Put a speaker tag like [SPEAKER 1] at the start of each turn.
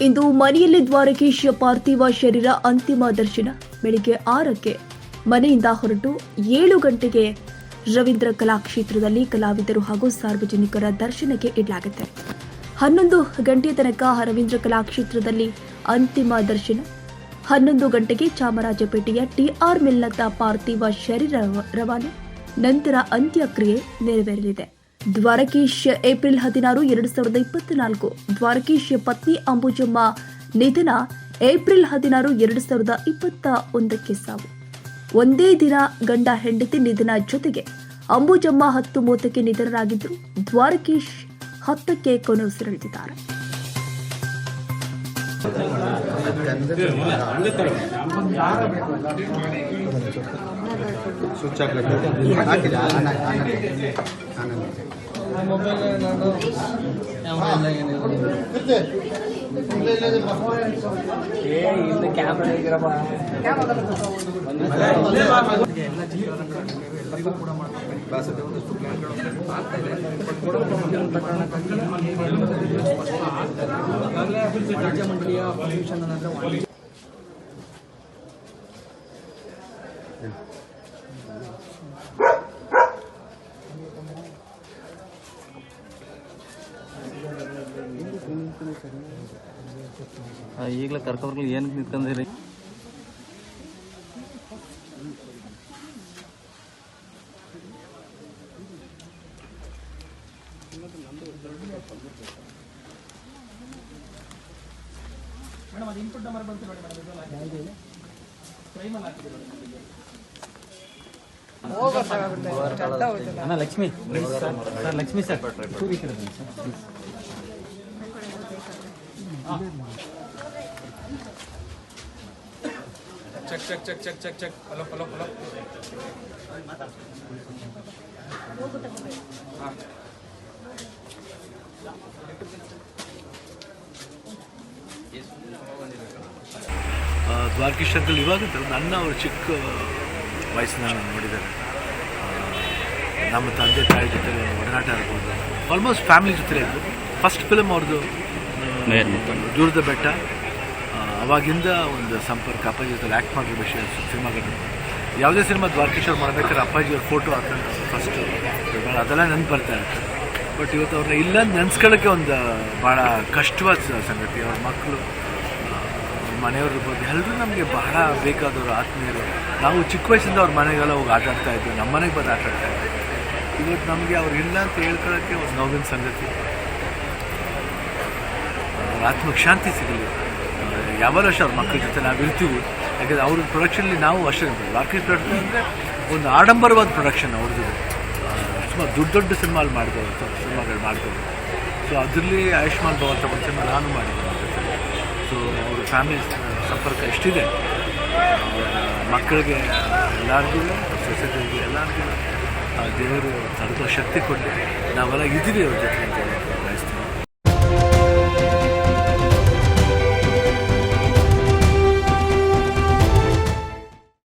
[SPEAKER 1] ಇಂದು ಮನೆಯಲ್ಲಿ ದ್ವಾರಕೀಶ್ ಪಾರ್ಥಿವ ಶರೀರ ಅಂತಿಮ ದರ್ಶನ. ಬೆಳಿಗ್ಗೆ ಆರಕ್ಕೆ ಮನೆಯಿಂದ ಹೊರಟು ಏಳು ಗಂಟೆಗೆ ರವೀಂದ್ರ ಕಲಾಕ್ಷೇತ್ರದಲ್ಲಿ ಕಲಾವಿದರು ಹಾಗೂ ಸಾರ್ವಜನಿಕರ ದರ್ಶನಕ್ಕೆ ಇಡಲಾಗುತ್ತೆ. ಹನ್ನೊಂದು ಗಂಟೆಯ ತನಕ ರವೀಂದ್ರ ಕಲಾಕ್ಷೇತ್ರದಲ್ಲಿ ಅಂತಿಮ ದರ್ಶನ. ಹನ್ನೊಂದು ಗಂಟೆಗೆ ಚಾಮರಾಜಪೇಟೆಯ ಟಿಆರ್ ಮಿಲ್ನತ್ತ ಪಾರ್ಥಿವ ಶರೀರ ರವಾನೆ. ನಂತರ ಅಂತ್ಯಕ್ರಿಯೆ ನೆರವೇರಲಿದೆ. ದ್ವಾರಕೀಶ್ ಏಪ್ರಿಲ್ ಹದಿನಾರು, ಎರಡು ಸಾವಿರದ ಇಪ್ಪತ್ನಾಲ್ಕು. ದ್ವಾರಕೀಶ್ ಪತ್ನಿ ಅಂಬುಜಮ್ಮ ನಿಧನ ಏಪ್ರಿಲ್ ಹದಿನಾರು, ಎರಡು ಸಾವಿರದ ಇಪ್ಪತ್ತ ಒಂದಕ್ಕೆ ಸಾವು. ಒಂದೇ ದಿನ ಗಂಡ ಹೆಂಡತಿ ನಿಧನ ಜೊತೆಗೆ ಅಂಬುಜಮ್ಮ ಹತ್ತು ಮೂವತ್ತಕ್ಕೆ ನಿಧನರಾಗಿದ್ದರು. ದ್ವಾರಕೀಶ್ ಹತ್ತಕ್ಕೆ ಕೊನೆಯುಸಿರೆಳೆದಿದ್ದಾರೆ.
[SPEAKER 2] ಸ್ವಿಚ್ ಹಾಕ್ಲಿಕ್ಕೆ ಹಾಕಿದೆ ಆನ್ ಆನ್
[SPEAKER 3] ಮೊಬೈಲ್ ನಾನು ಎಲ್ಲ ಏನಿಲ್ಲ ಏ ಇಲ್ಲಿ ಕ್ಯಾಮ್ರಾ ಹೇಗಿರಪ್ಪ ವಾಣಿಜ್ಯ ಮಂಡಳಿಯ ಪರ್ಮಿಷನ್ ಅನ್ನೋದು
[SPEAKER 4] ಈಗಲೇ ಕರ್ಕೊಬರ್ಲಿ ಏನಕ್ಕೆ ನಿಂತ್ಕೊಂಡಿರಿ? ಅಣ್ಣ ಲಕ್ಷ್ಮಿ. Sir Lakshmi sir. ಚೂರು ಈ ಕಡೆ ಬನ್ನಿ sir.
[SPEAKER 5] Check check check check check check hello hello hello
[SPEAKER 6] Dwarakish uncle ಇವಾಗ ನನ್ನ ಅವರು ಚಿಕ್ಕ ವಯಸ್ಸಿನ ನೋಡಿದ್ದಾರೆ. ನಮ್ಮ ತಂದೆ, ತಾಯಿ ಜೊತೆ ಒಡನಾಟ ಇರ್ಬೋದು ಆಲ್ಮೋಸ್ಟ್ ಫ್ಯಾಮಿಲಿ ಜೊತೆ ಇದ್ದು ಫಸ್ಟ್ ಫಿಲಮ್ ಅವ್ರದ್ದು ದೂರದ ಬೆಟ್ಟ ಅವಾಗಿಂದ ಒಂದು ಸಂಪರ್ಕ ಅಪ್ಪಾಜಿ ಜೊತೆ ಆ್ಯಕ್ಟ್ ಮಾಡಿರೋ ವಿಷಯ ಸಿನಿಮಾಗಳು ಯಾವುದೇ ಸಿನಿಮಾ ದ್ವಾರಕೀಶ್ ಅವ್ರು ಮಾಡ್ಬೇಕಾದ್ರೆ ಅಪ್ಪಾಜಿ ಅವ್ರ ಫೋಟೋ ಹಾಕೊಂಡು ಫಸ್ಟ್ ಅದೆಲ್ಲ ನೆನ್ಪು ಬರ್ತಾ ಬಟ್ ಇವತ್ತು ಅವ್ರನ್ನ ಇಲ್ಲ ನೆನ್ಸ್ಕೊಳ್ಳೋಕ್ಕೆ ಒಂದು ಭಾಳ ಕಷ್ಟವಾದ ಸಂಗತಿ. ಅವ್ರ ಮಕ್ಕಳು ಮನೆಯವ್ರ ಬಗ್ಗೆ ಎಲ್ಲರೂ ನಮಗೆ ಬಹಳ ಬೇಕಾದವರು ಆತ್ಮೀಯರು. ನಾವು ಚಿಕ್ಕ ವಯಸ್ಸಿಂದ ಅವ್ರ ಮನೆಗೆಲ್ಲ ಹೋಗಿ ಆಟ ಆಡ್ತಾ ಇದ್ವಿ. ನಮ್ಮ ಮನೆಗೆ ಬಂದು ಆಟ ಆಡ್ತಾ ಇದ್ವಿ. ಇವತ್ತು ನಮಗೆ ಅವ್ರು ಇಲ್ಲ ಅಂತ ಹೇಳ್ಕೊಳ್ಳೋಕ್ಕೆ ಒಂದು ನೋವಿನ ಸಂಗತಿ. ಆತ್ಮಕ್ಕೆ ಶಾಂತಿ ಸಿಗಲಿ ಯಾವಾಗಲೂ ಅಷ್ಟೇ ಅವ್ರ ಮಕ್ಕಳ ಜೊತೆ ನಾವು ಇರ್ತೀವಿ ಯಾಕಂದರೆ ಅವ್ರ ಪ್ರೊಡಕ್ಷನ್ಲಿ ನಾವು ಅಷ್ಟೇ ರಾಕೆಟ್ ಪ್ರೊಡಕ್ಷನ್ ಅಂದರೆ ಒಂದು ಆಡಂಬರವಾದ ಪ್ರೊಡಕ್ಷನ್ ಅವ್ರದ್ದು ಸುಮಾರು ದೊಡ್ಡ ದೊಡ್ಡ ಸಿನಿಮಾಲ್ ಮಾಡಿದವರು ಸಿನಿಮಾಗಳು ಮಾಡ್ತಾರೆ. ಸೊ ಅದರಲ್ಲಿ ಆಯುಷ್ಮಾನ್ ಭವ ಅಂತ ಒಂದು ಸಿನಿಮಾ ನಾನು ಮಾಡಿದ್ದೆ ಸೊ ಅವ್ರ ಫ್ಯಾಮಿಲಿ ಸಂಪರ್ಕ ಎಷ್ಟಿದೆ ಮಕ್ಕಳಿಗೆ ಎಲ್ಲರಿಗೂ ಸೊಸೈಟಿಗೆ ಎಲ್ಲರಿಗೂ ದೇವರು ತಲುಪೋ ಶಕ್ತಿ ಕೊಟ್ಟು ನಾವೆಲ್ಲ ಇದ್ದೀವಿ ಅವ್ರ ಜೊತೆ ಅಂತ